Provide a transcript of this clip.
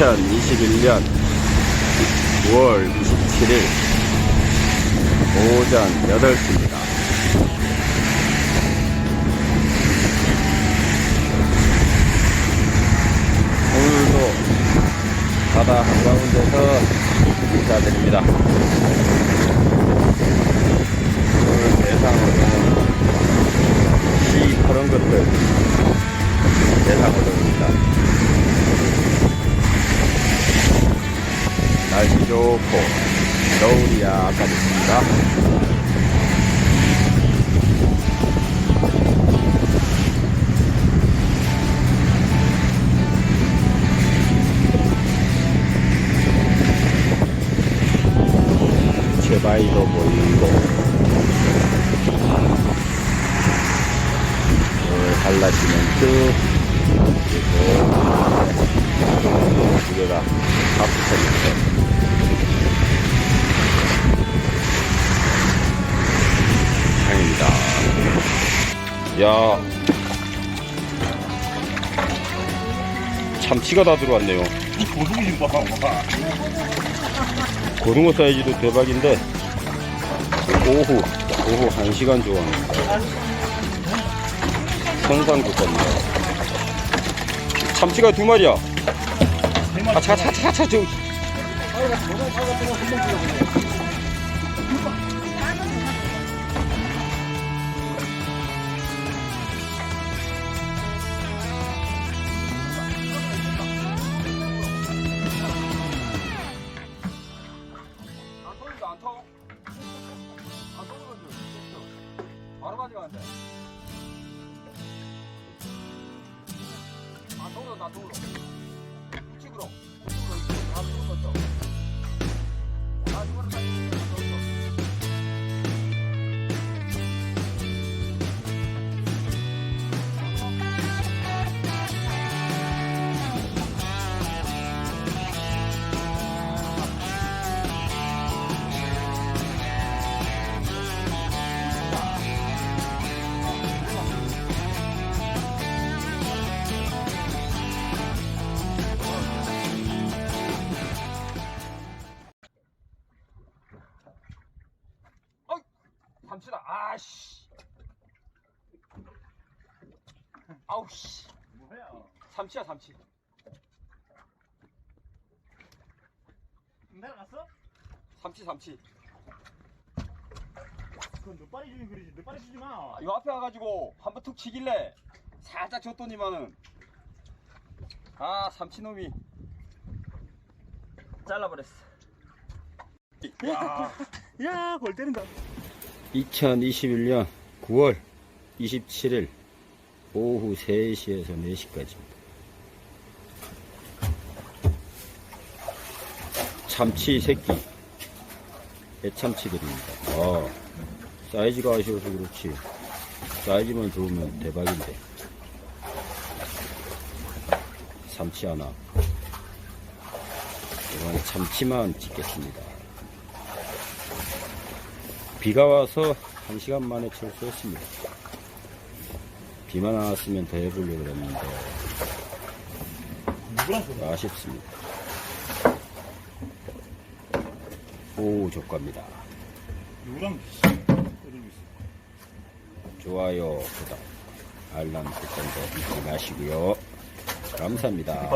2021년 9월 27일 오전 8시입니다. 오늘도 바다 한가운데서 인사드립니다. 오늘 대상으로 시 그런 것들 날씨 좋고 겨울이 약간 있습니다. 제바이도 보이고 오늘 갈라지멘트 그리고 두 개가 합쳐있죠. 향 야 참치가 다 들어왔네요. 고등이 봐. 와. 고등어 사이즈도 대박인데 오후 오후 1시간 좋아합니다. 선상국밥입니다. 참치가 두 마리야. 아, 차, 차, 차, 차, 저. 안 통? 안 통거든. 바로 가져가는데. 안 통으로 나 통으로. 우측으로. 삼치다. 아씨. 아우씨. 뭐야? 삼치야 삼치. 내려갔어? 삼치 삼치. 그건 몇 발이 주는 그러지. 몇 발이 주지 마. 아, 요 앞에 와가지고 한 번 툭 치길래 살짝 줬더니만은 아 삼치놈이 잘라버렸어. 야, 야, 골 때린다. 2021년 9월 27일 오후 3시에서 4시까지입니다. 참치 새끼, 애참치들입니다. 아, 사이즈가 아쉬워서 그렇지. 사이즈만 좋으면 대박인데. 참치 하나. 이번에 참치만 찍겠습니다. 비가 와서 한 시간 만에 철수했습니다. 비만 안 왔으면 더 해보려고 쏘 아쉽습니다. 오, 있어. 좋아요, 구독, 알람 설정도 잊지 마시고요. 감사합니다.